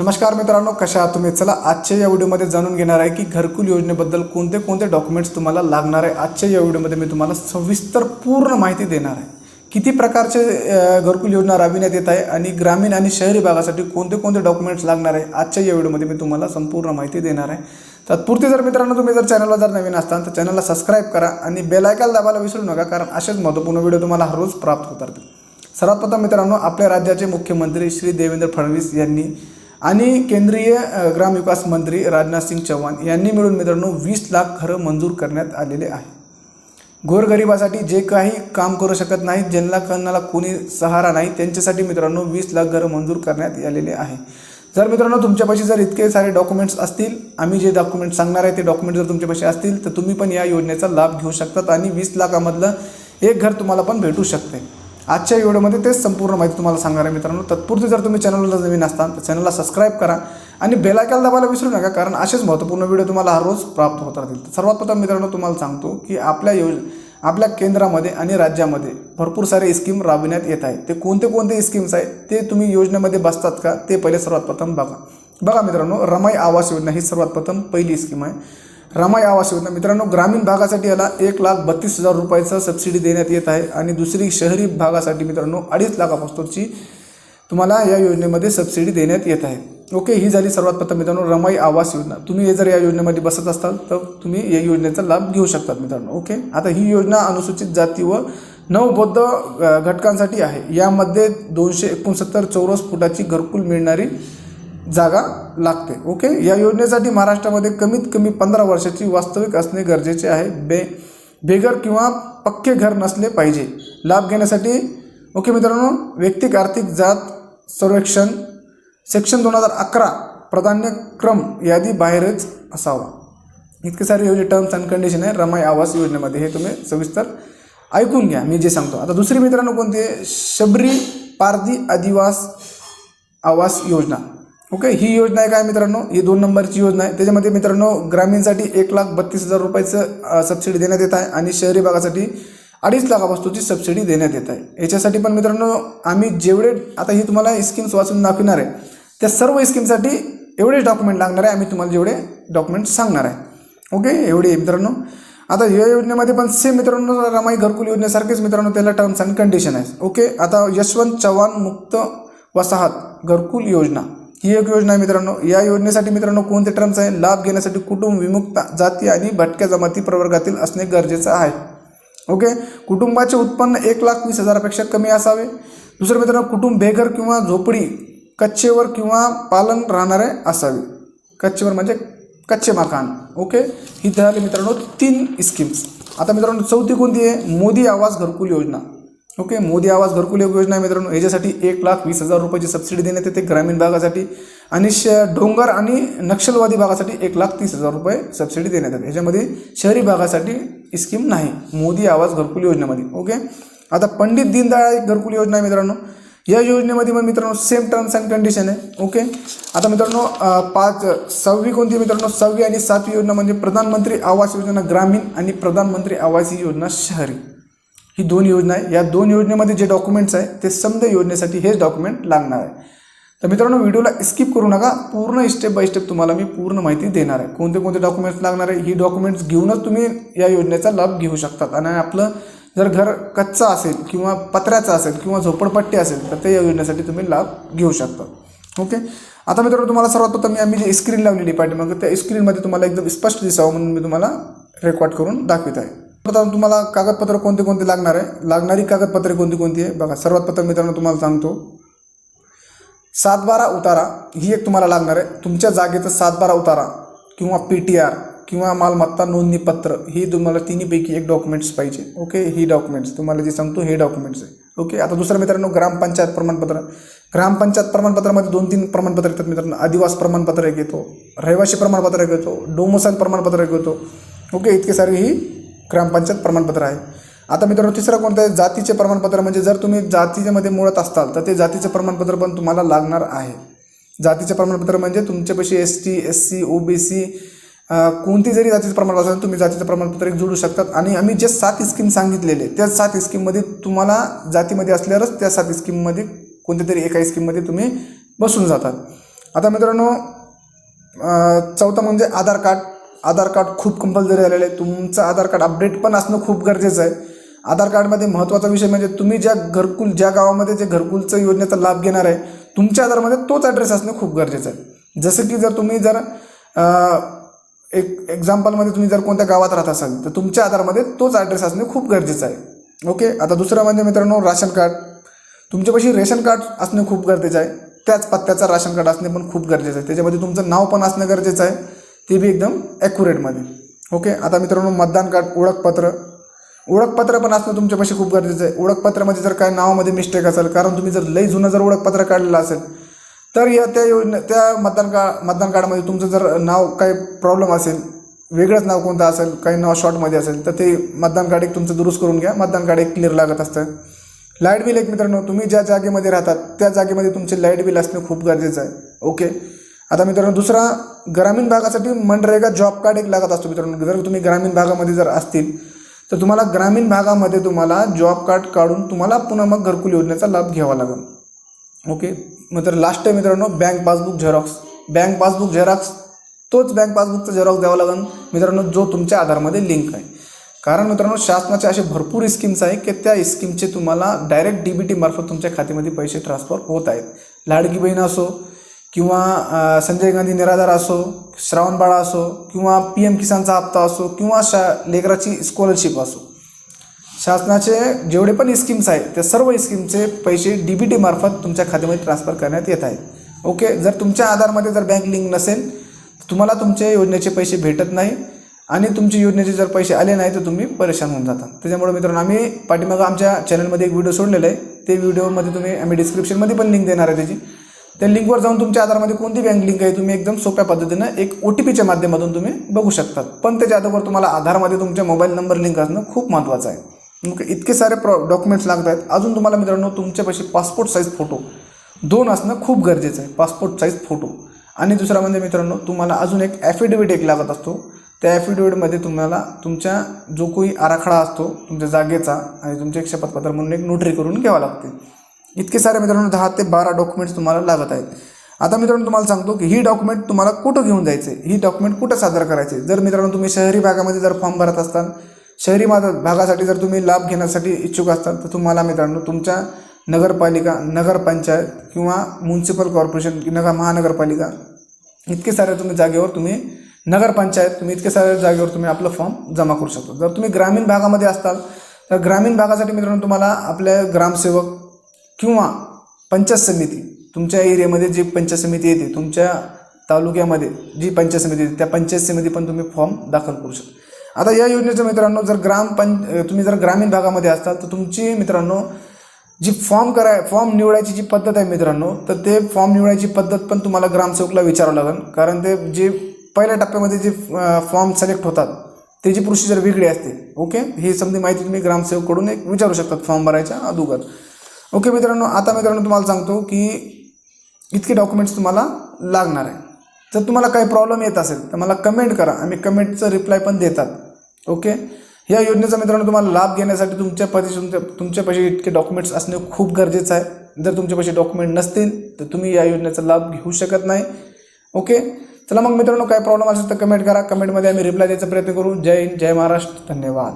नमस्कार मित्रांनो कशा तुम्ही? चला आजच्या या व्हिडिओमध्ये जाणून घेणार आहे की घरकुल योजनेबद्दल कोणते कोणते डॉक्युमेंट्स तुम्हाला लागणार आहे. आजच्या या व्हिडिओमध्ये मी तुम्हाला सविस्तर पूर्ण माहिती देणार आहे. किती प्रकारचे घरकुल योजना राबविण्यात येत आहे आणि ग्रामीण आणि शहरी भागासाठी कोणते कोणते डॉक्युमेंट्स लागणार आहे आजच्या या व्हिडिओमध्ये मी तुम्हाला संपूर्ण माहिती देणार आहे. तत्पुरती जर मित्रांनो तुम्ही जर चॅनलला जर नवीन असताल तर चॅनलला सबस्क्राईब करा आणि बेलायकाल दाबायला विसरू नका कारण असेच महत्त्वपूर्ण व्हिडिओ तुम्हाला हर रोज प्राप्त होत सर्वात प्रथम मित्रांनो आपल्या राज्याचे मुख्यमंत्री श्री देवेंद्र फडणवीस यांनी आणि केंद्रीय ग्रामविकास मंत्री राजनाथ सिंग चौहान यांनी मिळून मित्रांनो वीस लाख घरं मंजूर करण्यात आलेले आहे. गोरगरिबासाठी जे काही काम करू शकत नाहीत ज्यांना कोणाला कोणी सहारा नाही त्यांच्यासाठी मित्रांनो वीस लाख घरं मंजूर करण्यात आलेले आहे. जर मित्रांनो तुमच्यापाशी जर इतके सारे डॉक्युमेंट्स असतील आम्ही जे डॉक्युमेंट सांगणार आहे ते डॉक्युमेंट जर तुमच्यापाशी असतील तर तुम्ही पण या योजनेचा लाभ घेऊ शकतात आणि वीस लाखामधलं एक घर तुम्हाला पण भेटू शकते आजच्या व्हिडिओमध्ये तेच संपूर्ण माहिती तुम्हाला सांगणार आहे मित्रांनो. तत्पुरती जर तुम्ही चॅनलला नवीन असताल तर चॅनलला सबस्क्राईब करा आणि बेलायकॅल दाबायला विसरू नका कारण असेच महत्त्वपूर्ण व्हिडिओ तुम्हाला हर रोज प्राप्त होत राहतील. सर्वात प्रथम मित्रांनो तुम्हाला सांगतो की आपल्या योज आपल्या केंद्रामध्ये आणि राज्यामध्ये भरपूर सारे स्कीम राबविण्यात येत आहेत. ते कोणते कोणते स्कीम्स आहेत ते तुम्ही योजनेमध्ये बसतात का ते पहिले सर्वात प्रथम बघा. बघा मित्रांनो रमाई आवास योजना ही सर्वात प्रथम पहिली स्कीम आहे. रमाई आवास योजना मित्रांनो ग्रामीण भागासाठी याला एक लाख बत्तीस हजार रुपयाचं सबसिडी देण्यात येत आहे आणि दुसरी शहरी भागासाठी मित्रांनो अडीच लाखापासूनची तुम्हाला या योजनेमध्ये सबसिडी देण्यात येत आहे. ओके ही झाली सर्वात प्रथम मित्रांनो रमाई आवास योजना तुम्ही हे जर या योजनेमध्ये बसत असाल तर तुम्ही या योजनेचा लाभ घेऊ शकतात मित्रांनो ओके आता ही योजना अनुसूचित जाती व नवबौद्ध घटकांसाठी आहे. यामध्ये दोनशे एकोणसत्तर चौरस फुटाची घरकुल मिळणारी जागा लागते ओके? या योजनेसाठी महाराष्ट्रामध्ये कमीत कमी पंधरा वर्षाची वास्तविक असणे गरजेचे आहे. बे बेघर किंवा पक्के घर नसले पाहिजे. लाभ घेण्यासाठी ओके मित्रांनो वैयक्तिक आर्थिक जात सर्वेक्षण सेक्शन दोन हजार अकरा प्राधान्यक्रम यादी बाहेरच असावा. इतके सारे योजने टर्म्स अँड कंडिशन आहे. रमाई आवास योजनेमध्ये हे तुम्ही सविस्तर ऐकून घ्या. मी जे सांगतो. आता दुसरी मित्रांनो कोणती आहे? शबरी पारधी आदिवास आवास योजना. ओके ही योजना आहे काय मित्रांनो? ही दोन नंबरची योजना आहे. त्याच्यामध्ये मित्रांनो ग्रामीणसाठी एक लाख बत्तीस हजार रुपयाचं सबसिडी देण्यात येत आहे आणि शहरी भागासाठी अडीच लाखापासूनची सबसिडी देण्यात येत आहे. याच्यासाठी पण मित्रांनो आम्ही जेवढे आता ही तुम्हाला स्कीम्स वाचून दाखविणार आहे त्या सर्व स्कीमसाठी एवढेच डॉक्युमेंट लागणार आहे आम्ही तुम्हाला जेवढे डॉक्युमेंट सांगणार आहे. ओके एवढे आहे मित्रांनो. आता या योजनेमध्ये पण सेम मित्रांनो रमाई घरकुल योजनेसारखेच मित्रांनो त्याला टर्म्स अँड कंडिशन आहे. ओके आता यशवंत चव्हाण मुक्त वसाहत घरकुल योजना. ही एक योजना आहे मित्रांनो. या योजनेसाठी मित्रांनो कोणते टर्म्स आहे? लाभ घेण्यासाठी कुटुंब विमुक्त जाती आणि भटक्या जमाती प्रवर्गातील असणे गरजेचं आहे. ओके? कुटुंबाचे उत्पन्न एक लाख वीस हजारापेक्षा कमी असावे. दुसरं मित्रांनो कुटुंब बेघर किंवा झोपडी कच्चेवर किंवा पालन राहणारे असावे. कच्चेवर म्हणजे कच्चे मकान. ओके? ही झाली मित्रांनो तीन स्कीम्स आता मित्रांनो चौथी कोणती आहे? मोदी आवास घरकुल योजना. ओके मोदी आवास घरकुल एक योजना मित्रांनो. याच्यासाठी एक लाख वीस हजार रुपयाची सबसिडी देण्यात येते ग्रामीण भागासाठी. आणि श डोंगर आणि नक्षलवादी भागासाठी एक लाख तीस हजार रुपये सबसिडी देण्यात येते. याच्यामध्ये शहरी भागासाठी स्कीम नाही. मोदी आवास घरकुल योजनेमध्ये. ओके? आता पंडित दीनदयाळ घरकुल योजना आहे मित्रांनो. या योजनेमध्ये मग मित्रांनो सेम टर्म्स अँड कंडिशन आहे. ओके? आता मित्रांनो पाच सहावी कोणती मित्रांनो? सहावी आणि सातवी योजना म्हणजे प्रधानमंत्री आवास योजना ग्रामीण आणि प्रधानमंत्री आवास योजना शहरी. ही दोन योजना आहे. या दोन योजनेमध्ये जे डॉक्युमेंट्स आहे ते समजा योजनेसाठी हेच डॉक्युमेंट लागणार आहे. तर मित्रांनो व्हिडिओला स्किप करू नका. पूर्ण स्टेप बाय स्टेप तुम्हाला मी पूर्ण माहिती देणार आहे. कोणते कोणते डॉक्युमेंट्स लागणार आहे ही डॉक्युमेंट्स घेऊनच तुम्ही या योजनेचा लाभ घेऊ शकतात. आणि आपलं जर घर कच्चा असेल किंवा पत्र्याचं असेल किंवा झोपडपट्टी असेल तर त्या योजनेसाठी तुम्ही लाभ घेऊ शकता. ओके? आता मित्रांनो तुम्हाला सर्वात प्रथम मी आम्ही जी स्क्रीन लावलेली पाठीमागं त्या स्क्रीनमध्ये तुम्हाला एकदम स्पष्ट दिसावं म्हणून मी तुम्हाला रेकॉर्ड करून दाखवित आहे. प्रथम तुम्हाला कागदपत्र कोणते कोणते लागणार आहे? लागणारी कागदपत्रे कोणती कोणती आहे? बघा सर्वात प्रथम मित्रांनो तुम्हाला सांगतो. सातबारा उतारा ही एक तुम्हाला लागणार आहे. तुमच्या जागेचं सातबारा उतारा किंवा पी टी आर किंवा मालमत्ता नोंदणीपत्र ही तुम्हाला तिन्हीपैकी एक डॉक्युमेंट्स पाहिजे. ओके ही डॉक्युमेंट्स तुम्हाला जे सांगतो हे डॉक्युमेंट्स आहे. ओके आता दुसरं मित्रांनो ग्रामपंचायत प्रमाणपत्र. ग्रामपंचायत प्रमाणपत्रामध्ये दोन तीन प्रमाणपत्र येतात मित्रांनो. आदिवास प्रमाणपत्र एक येतो रहिवासी प्रमाणपत्र एक येतो डोमोसाईल प्रमाणपत्र एक येतो. ओके इतके सारे ही ग्रामपंचायत प्रमाणपत्र आहे. आता मित्रांनो तिसरं कोणतं आहे? जातीचे प्रमाणपत्र. म्हणजे जर तुम्ही जातीमध्ये मुळत असताल तर ते जातीचे प्रमाणपत्र पण तुम्हाला लागणार आहे. जातीचे प्रमाणपत्र म्हणजे तुमच्यापाशी S T S C O B C कोणती जरी जातीचं प्रमाणपत्र असेल तुम्ही जातीचं प्रमाणपत्र एक जोडू शकतात. आणि आम्ही जे सात स्कीम सांगितलेले त्या सात स्कीममध्ये तुम्हाला जातीमध्ये असल्यावरच त्या सात स्कीममध्ये कोणत्या तरी एका स्कीममध्ये तुम्ही बसून जातात. आता मित्रांनो चौथं म्हणजे आधार कार्ड. आधार कार्ड खूप कंपल्सरी झालेलं आहे. तुमचं आधार कार्ड अपडेट पण असणं खूप गरजेचं आहे. आधार कार्डमध्ये महत्त्वाचा विषय म्हणजे तुम्ही ज्या घरकुल ज्या गावामध्ये जे घरकुलचं योजनेचा लाभ घेणार आहे तुमच्या आधारमध्ये तोच ॲड्रेस असणं खूप गरजेचं आहे. जसं की जर तुम्ही जर एक एक्झाम्पलमध्ये तुम्ही जर कोणत्या गावात राहत असाल तर तुमच्या आधारमध्ये तोच ॲड्रेस असणे खूप गरजेचं आहे. ओके? आता दुसरं म्हणजे मित्रांनो राशन कार्ड. तुमच्यापाशी रेशन कार्ड असणे खूप गरजेचं आहे. त्याच पत्त्याचं राशन कार्ड असणे पण खूप गरजेचं आहे. त्याच्यामध्ये तुमचं नाव पण असणं गरजेचं आहे. ते बी एकदम ॲक्युरेटमध्ये ओके आता मित्रांनो मतदान कार्ड ओळखपत्र. ओळखपत्र पण असणं तुमच्यापाशी खूप गरजेचं आहे. ओळखपत्रामध्ये जर काय नावामध्ये मिस्टेक असेल कारण तुम्ही जर लई जुनं जर ओळखपत्र काढलेलं असेल तर या त्या योजना त्या मतदान का मतदान कार्डमध्ये तुमचं जर नाव काही प्रॉब्लेम असेल वेगळंच नाव कोणतं असेल काही नाव शॉर्टमध्ये असेल तर ते मतदान कार्ड एक तुमचं दुरुस्त करून घ्या. मतदान कार्ड एक क्लिअर लागत असतं. लाइट बिल एक मित्रांनो तुम्ही ज्या जागेमध्ये राहतात त्या जागेमध्ये तुमचे लाइट बिल असणं खूप गरजेचं आहे. ओके आता मित्रांनो दुसरा ग्रामीण भागासाठी मनरेगा जॉब कार्ड एक लागत असतो मित्रांनो. जर तुम्ही ग्रामीण भागामध्ये जर असतील तर तुम्हाला ग्रामीण भागामध्ये तुम्हाला जॉब कार्ड काढून तुम्हाला पुन्हा मग घरकुल योजनेचा लाभ घ्यावा लागेल. ओके? मग तर लास्ट आहे मित्रांनो bank passbook xerox bank passbook xerox तोच बँक पासबुकचा झेरॉक्स द्यावा लागेल. मित्रांनो जो तुमच्या आधारमध्ये लिंक आहे. कारण मित्रांनो शासनाचे असे भरपूर स्कीम्स आहे की त्या स्कीमचे तुम्हाला डायरेक्ट डी बी टी मार्फत तुमच्या खात्यामध्ये पैसे ट्रान्सफर होत आहेत. लाडकी बहीण असो किंवा संजय गांधी निराधार असो श्रावणबाळा असो किंवा पी एम किसानचा हप्ता असो किंवा शा लेकराची स्कॉलरशिप असो. शासनाचे जेवढे पण स्कीम्स आहेत त्या सर्व स्कीमचे पैसे डी बी टी मार्फत तुमच्या खात्यामध्ये ट्रान्सफर करण्यात येत आहेत. ओके? जर तुमच्या आधारमध्ये जर बँक लिंक नसेल तर तुम्हाला तुमच्या योजनेचे पैसे भेटत नाही आणि तुमच्या योजनेचे जर पैसे आले नाही तर तुम्ही परेशान होऊन जाता. त्याच्यामुळे मित्रांनो आम्ही पाठीमागं आमच्या चॅनलमध्ये एक व्हिडिओ सोडलेला आहे. ते व्हिडिओमध्ये तुम्ही आम्ही डिस्क्रिप्शनमध्ये पण लिंक देणार आहे त्याची. त्या लिंकवर जाऊन तुमच्या आधारमध्ये कोणती बँक लिंक आहे तुम्ही एकदम सोप्या पद्धतीनं एक ओ टी पीच्या माध्यमातून तुम्ही बघू शकतात. पण त्याच्या अगोदर तुम्हाला आधारमध्ये तुमच्या मोबाईल नंबर लिंक असणं खूप महत्त्वाचं आहे. मग इतके सारे प्रॉ डॉक्युमेंट्स लागत आहेत. अजून तुम्हाला मित्रांनो तुमच्यापाशी पासपोर्ट साईज फोटो दोन असणं खूप गरजेचं आहे. पासपोर्ट साईज फोटो आणि दुसरा म्हणजे मित्रांनो तुम्हाला अजून एक ॲफिडेविट एक लागत असतो. त्या ॲफिडेविटमध्ये तुम्हाला तुमच्या जो कोई आराखडा असतो तुमच्या जागेचा आणि तुमचे एक शपथपत्र म्हणून एक नोटरी करून घ्यावा लागते. इतके सारे मित्रांनो दहा ते बारा डॉक्युमेंट्स तुम्हाला लागत आहेत. आता मित्रांनो तुम्हाला सांगतो की ही डॉक्युमेंट तुम्हाला कुठं घेऊन जायचे ही डॉक्युमेंट कुठं सादर करायचे जर मित्रांनो तुम्ही शहरी भागामध्ये जर फॉर्म भरत असताल शहरी मा- भागासाठी जर तुम्ही लाभ घेण्यासाठी इच्छुक असताल तर तुम्हाला मित्रांनो तुमच्या नगरपालिका नगरपंचायत किंवा म्युन्सिपल कॉर्पोरेशन नगर महानगरपालिका इतके सारे तुम्ही जागेवर तुम्ही नगरपंचायत तुम्ही इतके साऱ्या जागेवर तुम्ही आपलं फॉर्म जमा करू शकता. जर तुम्ही ग्रामीण भागामध्ये असताल तर ग्रामीण भागासाठी मित्रांनो तुम्हाला आपल्या ग्रामसेवक किंवा पंचायत समिती तुमच्या एरियामध्ये जी पंचायत समिती येते तुमच्या तालुक्यामध्ये जी पंचायत समिती येते त्या पंचायत समिती पण तुम्ही फॉर्म दाखल करू शकता. आता या योजनेचं मित्रांनो जर ग्राम पं तुम्ही जर ग्रामीण भागामध्ये असताल तर तुमची मित्रांनो जी फॉर्म कराय फॉर्म निवडायची जी पद्धत आहे मित्रांनो तर ते फॉर्म निवडायची पद्धत पण तुम्हाला ग्रामसेवकला विचारावं लागेल. कारण ते जे पहिल्या टप्प्यामध्ये जे फॉर्म सिलेक्ट होतात त्याची प्रोसिजर वेगळी असते ओके हे समधी माहिती तुम्ही ग्रामसेवककडून एक विचारू शकतात फॉर्म भरायच्या अगोदर. ओके मित्रांनो आता मित्रांनो तुम्हाला सांगतो की इतके डॉक्युमेंट्स तुम्हाला लागणार आहे. जर तुम्हाला काही प्रॉब्लेम येत असेल तर मला कमेंट करा. आम्ही कमेंटचं रिप्लाय पण देतात. ओके? या योजनेचा मित्रांनो तुम्हाला लाभ घेण्यासाठी तुमच्या पैसे तुमच्या तुमच्यापाशी इतके डॉक्युमेंट्स असणे खूप गरजेचं आहे. जर तुमच्यापाशी डॉक्युमेंट नसतील तर तुम्ही या योजनेचा लाभ घेऊ शकत नाही. ओके? चला मग मित्रांनो काय प्रॉब्लेम असेल तर कमेंट करा. कमेंटमध्ये आम्ही रिप्लाय द्यायचा प्रयत्न करू. जय हिंद जय महाराष्ट्र. धन्यवाद.